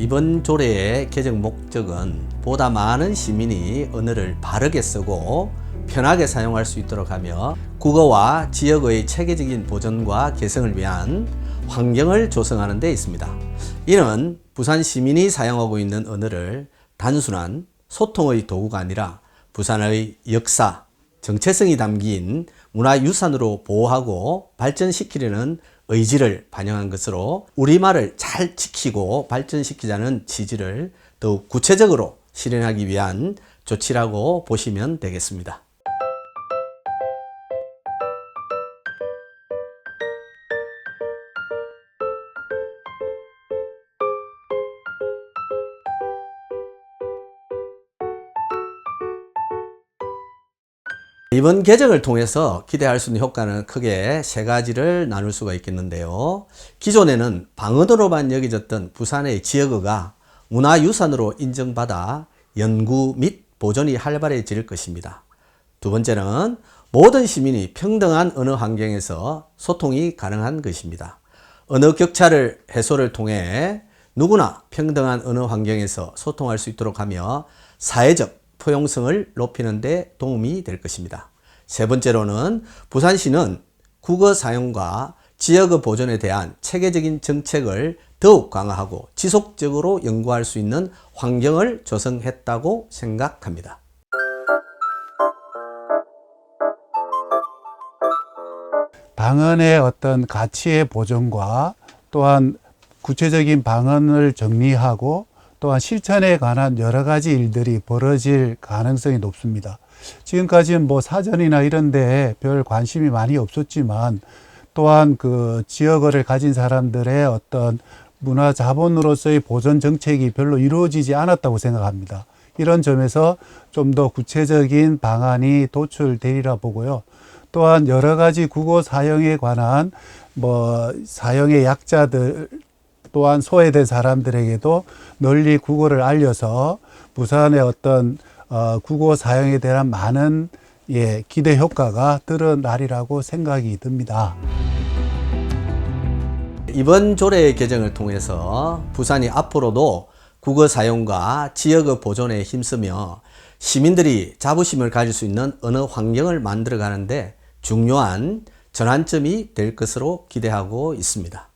이번 조례의 개정 목적은 보다 많은 시민이 언어를 바르게 쓰고 편하게 사용할 수 있도록 하며 국어와 지역의 체계적인 보존과 개성을 위한 환경을 조성하는 데 있습니다. 이는 부산 시민이 사용하고 있는 언어를 단순한 소통의 도구가 아니라 부산의 역사, 정체성이 담긴 문화유산으로 보호하고 발전시키려는 의지를 반영한 것으로 우리말을 잘 지키고 발전시키자는 취지를 더욱 구체적으로 실현하기 위한 조치라고 보시면 되겠습니다. 이번 개정을 통해서 기대할 수 있는 효과는 크게 세 가지를 나눌 수가 있겠는데요. 기존에는 방언으로만 여겨졌던 부산의 지역어가 문화유산으로 인정받아 연구 및 보존이 활발해질 것입니다. 두 번째는 모든 시민이 평등한 언어 환경에서 소통이 가능한 것입니다. 언어 격차를 해소를 통해 누구나 평등한 언어 환경에서 소통할 수 있도록 하며 사회적 포용성을 높이는 데 도움이 될 것입니다. 세 번째로는 부산시는 국어 사용과 지역어 보존에 대한 체계적인 정책을 더욱 강화하고 지속적으로 연구할 수 있는 환경을 조성했다고 생각합니다. 방언의 어떤 가치의 보존과 또한 구체적인 방언을 정리하고 또한 실천에 관한 여러 가지 일들이 벌어질 가능성이 높습니다. 지금까지는 뭐 사전이나 이런 데에 별 관심이 많이 없었지만 또한 그 지역어를 가진 사람들의 어떤 문화 자본으로서의 보존 정책이 별로 이루어지지 않았다고 생각합니다. 이런 점에서 좀 더 구체적인 방안이 도출되리라 보고요. 또한 여러 가지 국어 사용에 관한 뭐 사용의 약자들 또한 소외된 사람들에게도 널리 국어를 알려서 부산의 어떤 어, 국어 사용에 대한 많은 예, 기대 효과가 드러나리라고 생각이 듭니다. 이번 조례 개정을 통해서 부산이 앞으로도 국어 사용과 지역어 보존에 힘쓰며 시민들이 자부심을 가질 수 있는 언어 환경을 만들어 가는데 중요한 전환점이 될 것으로 기대하고 있습니다.